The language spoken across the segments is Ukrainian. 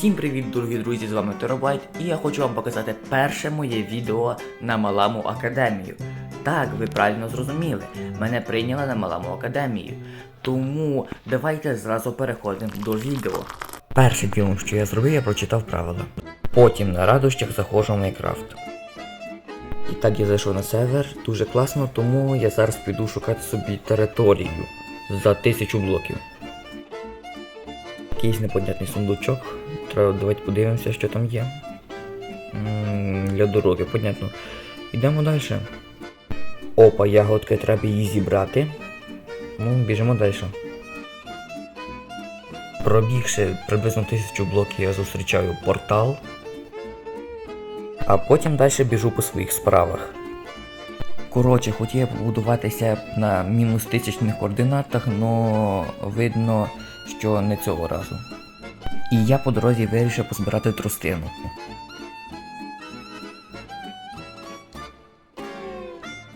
Всім привіт, дорогі друзі! З вами Терабайт, і я хочу вам показати перше моє відео на Маламу Академію. Так, ви правильно зрозуміли, мене прийняли на Маламу Академію. Тому давайте зразу переходимо до відео. Першим ділом, що я зробив, я прочитав правила. Потім на радощах заходжу в Майнкрафт. І так я зайшов на сервер, дуже класно, тому я зараз піду шукати собі територію за тисячу блоків. Якийсь непонятний сундучок. Треба давайте подивимося, що там є. Для дороги, понятно. Йдемо далі. Опа, ягодки, треба її зібрати. Ну, біжимо далі. Пробігши приблизно тисячу блоків, я зустрічаю портал. А потім далі біжу по своїх справах. Коротше, хотів я побудуватися на мінус тисячних координатах, но видно, що не цього разу. І я по дорозі вирішив позбирати тростину.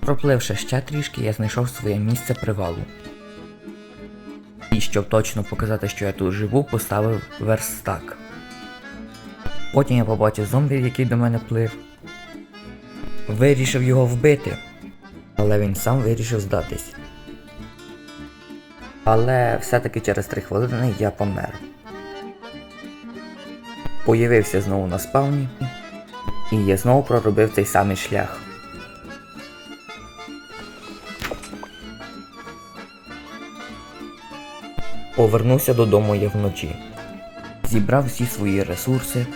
Пропливши ще трішки, я знайшов своє місце привалу. І щоб точно показати, що я тут живу, поставив верстак. Потім я побачив зомбі, який до мене плив. Вирішив його вбити, але він сам вирішив здатись. Але все-таки через 3 хвилини я помер. Появився знову на спавні, і я знову проробив цей самий шлях. Повернувся додому я вночі. Зібрав всі свої ресурси.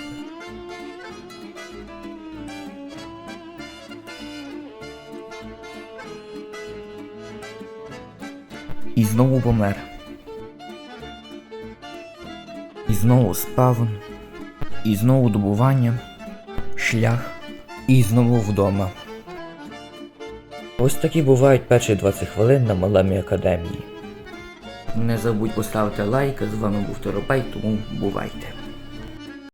І знову помер. І знову спав, І знову добування. Шлях. І знову вдома. Ось такі бувають перші 20 хвилин на Малемі Академії. Не забудь поставити лайк, з вами був Торопай, тому бувайте.